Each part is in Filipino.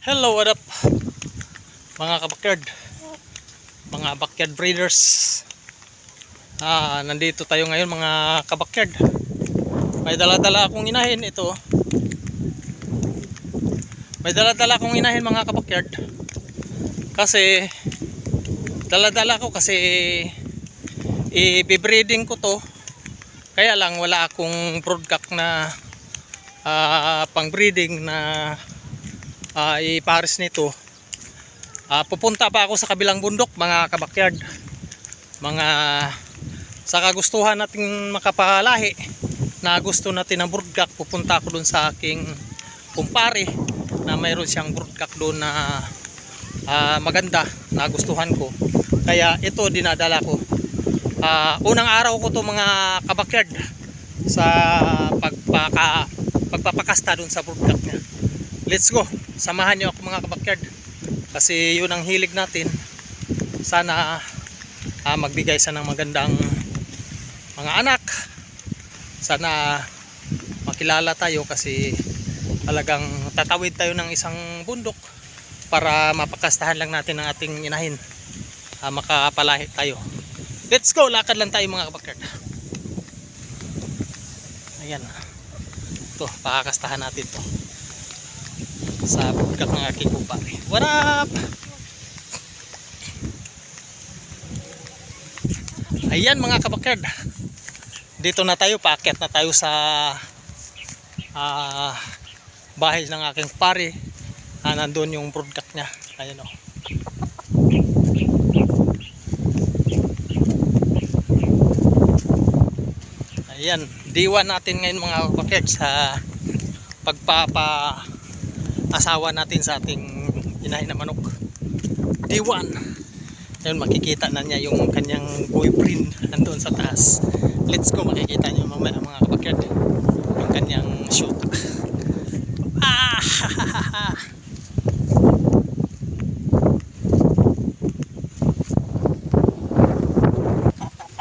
Hello, what up? Mga kabakyard. Mga backyard breeders. Ah, nandito tayo ngayon mga kabakyard. May dala-dala akong inahin ito. May dala-dala akong inahin mga kabakyard. Kasi dala-dala ko kasi i-breeding ko to. Kaya lang wala akong broodcock na ah, pang breeding na uh, ipares nito. Ah, pupunta pa ako sa kabilang bundok mga kabakyard. Mga sa kagustuhan nating makapalahi na gusto natin ng broodcock pupunta ako dun sa aking kumpare na mayroon siyang broodcock doon na ah, maganda na gustuhan ko. Kaya ito dinadala ko. Ah, unang araw ko to mga kabakyard sa pagpaka pagpapakasta doon sa broodcock niya let's go. Samahan niyo ako mga kabakyard. Kasi yun ang hilig natin. Sana ah, magbigay sa ng magandang mga anak. Sana makilala tayo kasi talagang tatawid tayo ng isang bundok para mapakastahan lang natin ang ating inahin. Ah, makapalahi tayo. Let's go. Lakad lang tayo mga kabakyard. Ayan. Ito pakakastahan natin to sa bugkak ng aking kumpare. What up? Ayan mga kabakyard. Dito na tayo, paakyat na tayo sa ah, bahay ng aking pare. Ah, nandun yung broodcock niya. Ayan o. Ayan, diwan natin ngayon mga kabakyard sa pagpapa asawa natin sa ating inahin na manok. D1 yun makikita na niya yung kanyang boyfriend nandun sa taas. Let's go makikita niyo mamaya mga kabakyard yung kanyang shoot. Ah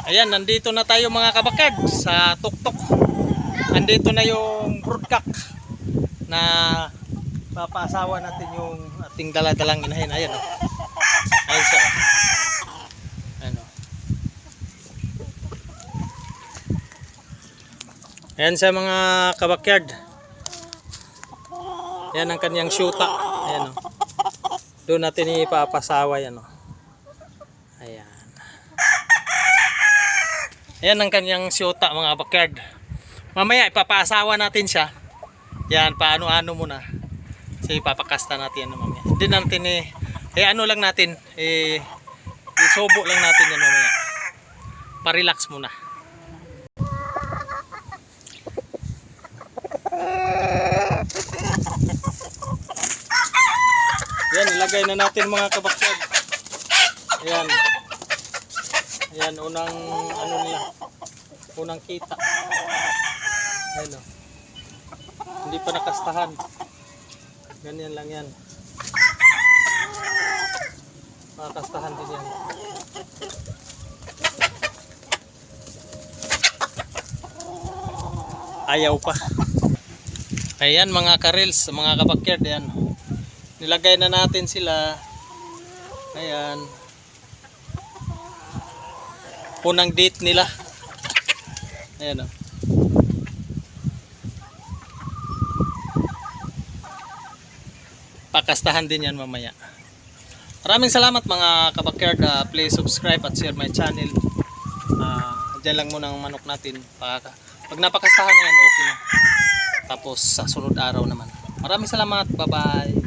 ayan nandito na tayo mga kabakyard sa tuktok. Nandito na yung broodcock na papasawa natin yung ating daladalang inahin. Ayan o. Ayan siya. o. Ayan o. Ayan siya mga kabakyard. Ayan ang kanyang syuta. Ayan o. Doon natin ipapasawa yan o. Ayan. Ayan ang kanyang syuta mga kabakyard. Mamaya ipapasawa natin siya. Yan, paano-ano muna. So ipapakasta natin yan mamaya. Hindi natin eh, eh ano lang natin, eh, isubo lang natin yan mamaya. Pa-relax muna. Yan, ilagay na natin mga kabaksag. Ayan. Ayan, unang ano nila. Unang kita. Ayan o. Hindi pa nakastahan. Ganyan lang yan. Makakastahan din yan. Ayaw pa. Ayan mga karels, mga kabakyard yan. Nilagay na natin sila. Ayan. Unang date nila. Ayan o. pakastahan din yan mamaya. Maraming salamat mga kabakyard. Uh, please subscribe at share my channel. Uh, dyan lang muna ang manok natin. Pag, pag napakastahan na yan, okay na. Tapos sa sunod araw naman. Maraming salamat. Bye-bye.